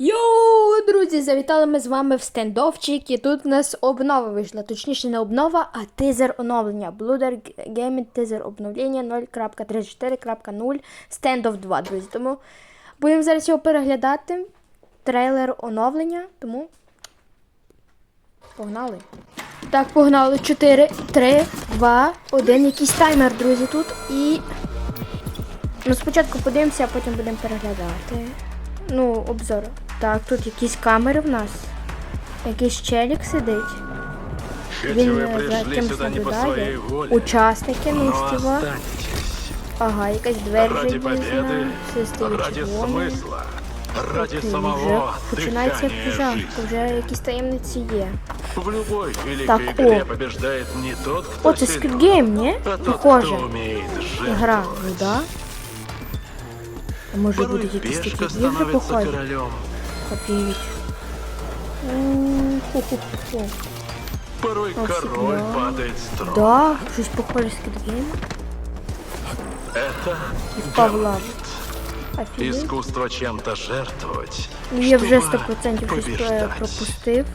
Йоу, друзі, завітали ми з вами в стендовчик, і тут у нас обнова вийшла. Точніше, не обнова, а тизер оновлення. Blooder Gaming тизер обновлення 0.34.0 стендов 2, друзі. Тому будемо зараз його переглядати. Трейлер оновлення, тому погнали. Так, погнали. 4, 3, 2, 1. Якийсь таймер, друзі, тут. І. Ну, спочатку подивимося, а потім будемо переглядати. Ну, обзор. Так, тут якісь камери в нас. Якийсь челік сидить. Хоть Він вы е, за пришли кимось сюда не по своей наблюдає. воле, Учасники, ну, но стіва. останетесь. Ага, якась двері Ради залізна. победы, Все стоїть ради червоне. смысла, ради Окей, вже самого починається як дыхания пожар, жизни. то вже якісь таємниці є. В любой великой Так, игре о. побеждает не тот, кто О, це силен, Squid Game, ні? а тот, Похоже. кто умеет Ігра, жертвовать. ну да. А може Порой будуть якісь такі пешка ігри становится похожі? королем, Офігеть. М, ху-ху-ху. порой Офигеть. король падает с трона. Да, щось похоже Squid Game. Это І впав в лаву. гамбит. Офігеть. Искусство чем-то жертвовать, Ну, я вже чтобы 100% щось е, побеждать. пропустив.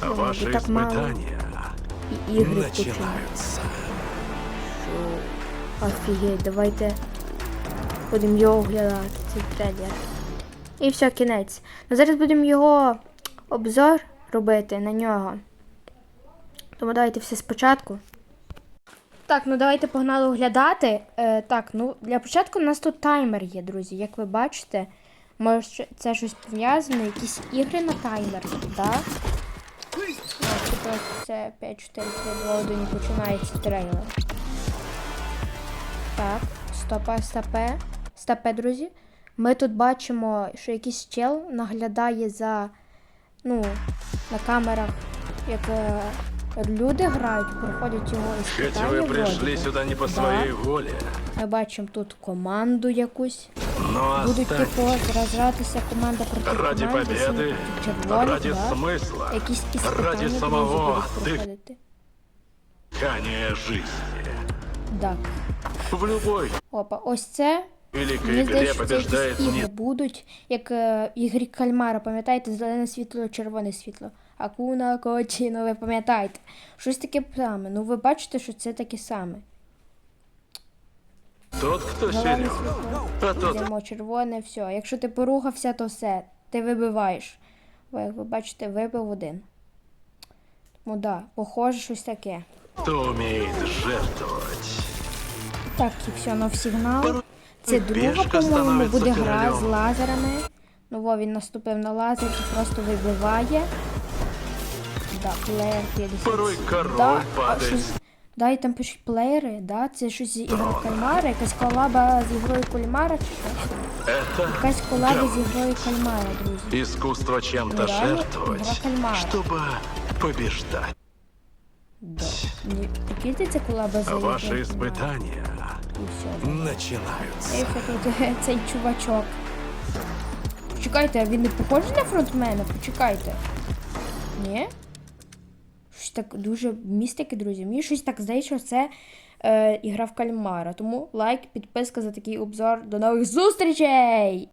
А Ну, ваши так мало. испытания І ігри почали. начинаются. Офігеть, давайте будемо його оглядати, цей трейлер. І все, кінець. Ну зараз будемо його обзор робити на нього. Тому давайте все спочатку. Так, ну давайте погнали оглядати. Е, так, ну для початку у нас тут таймер є, друзі. Як ви бачите, може це щось пов'язане, якісь ігри на таймер, так? Типу, це 5, 4, 3, 2, 1 і починається трейлер. Так, стопе, стопе, стопе, друзі. Ми тут бачимо, що якийсь чел наглядає за, ну, на камерах, як е, люди грають, проходять його Хоть іспитання. вы пришли вроді би. сюда не по Да. своей воле, Ми бачимо тут команду якусь. но Будуть типу останьтесь розгратися команда проти ради команди, сині победы, проти червоних, ради да? смысла, Якісь ради іспитання друзі, самого будуть проходити. дыхания жизни. Так. В любой Опа, ось це побеждает якісь ігри не будуть, як е, в ігрі кальмара, пам'ятаєте, зелене світло, червоне світло. Акуна, кочі, ну ви пам'ятаєте. Щось таке саме. Ну ви бачите, що це таке саме. тот, кто Зелене силен, світло, а тот, йдемо червоне, все. Якщо ти порухався, то все. Ти вибиваєш. Ви, як ви бачите, вибив один. Тому да, похоже, щось таке. кто умеет жертвовать. Так, і все, нов сигнал. Це друга, Пішка по-моєму, становиться буде гра королем. з лазерами. Ну, во, він наступив на лазер і просто вибиває. Да, плеєр 50. Порой король да, а падає. щось- Да, і там пишуть плеєри, да, це щось з ігри кальмара, якась колаба з ігрою кальмара чи що? Это Якась колаба з ігрою кальмара, друзі. искусство чем-то Ну, реально, жертвовать, игра кальмара. чтобы побеждать. Да. Ні, Прикиньте, це колаба з А ігрою ваши кальмара. испытания все. тут е, цей чувачок. Почекайте, а він не похожий на фронтмена? Почекайте. Ні? Щось так дуже містики, друзі. Мені щось так здається, що це е, ігра в кальмара. Тому лайк, підписка за такий обзор. До нових зустрічей!